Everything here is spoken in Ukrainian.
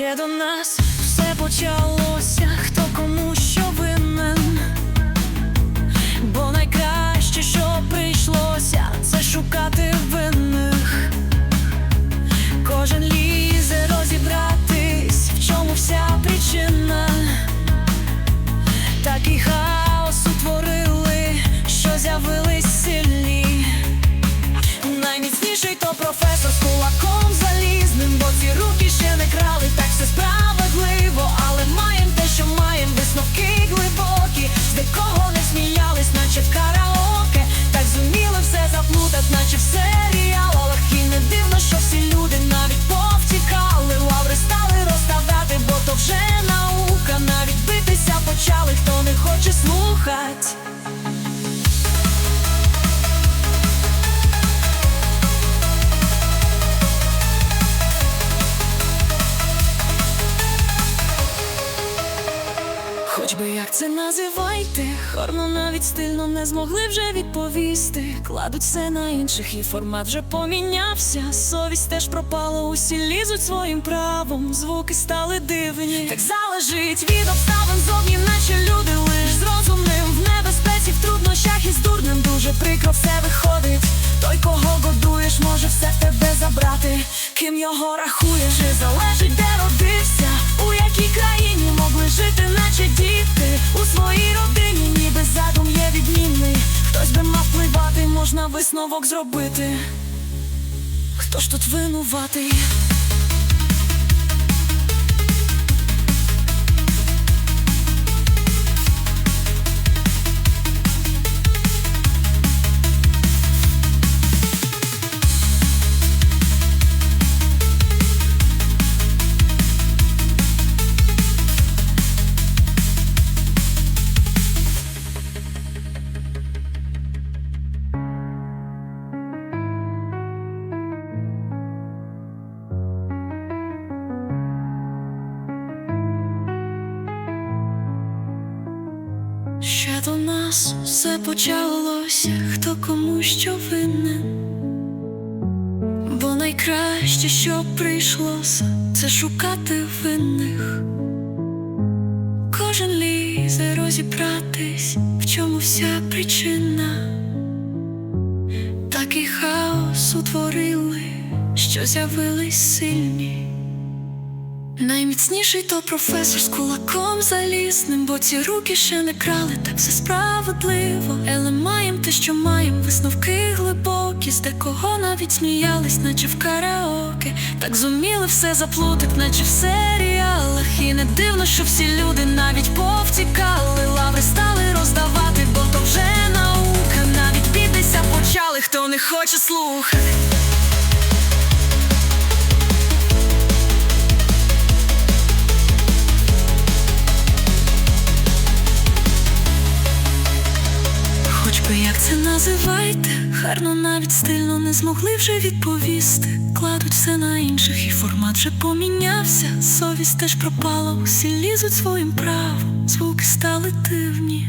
I don't know. Вже наука, навіть битися почали, хто не хоче слухать. Хоч би як це називайте, хорно навіть стильно не змогли вже відповісти. Кладуть все на інших, і формат вже помінявся. Совість теж пропала, усі лізуть своїм правом. Звуки стали дивні. Так залежить від обставин зовні, наче люди лиш з розумним в небезпеці, в труднощах і з дурним дуже прикро все виходить. Той, кого годуєш, може все в тебе забрати. Ким його рахуєш, і залежить, можна висновок зробити. Хто ж тут винуватий? До нас все почалося, хто кому що винен. Бо найкраще, що прийшлося, це шукати винних. Кожен лізе розібратись, в чому вся причина. Такий хаос утворили, що з'явились сильні. Найміцніший то професор з кулаком залізним, бо ці руки ще не крали, так все справедливо. Але маєм те, що маєм, висновки глибокі, з декого навіть сміялись, наче в караоке. Так зуміли все заплутать, наче в серіалах. І не дивно, що всі люди навіть повтікали, лаври стали роздавати, бо то вже наука. Навіть бідися почали, хто не хоче слухати. Хоч як це називайте, гарно навіть стильно не змогли вже відповісти. Кладуть все на інших, і формат вже помінявся. Совість теж пропала, усі лізуть своїм правом, звуки стали дивні.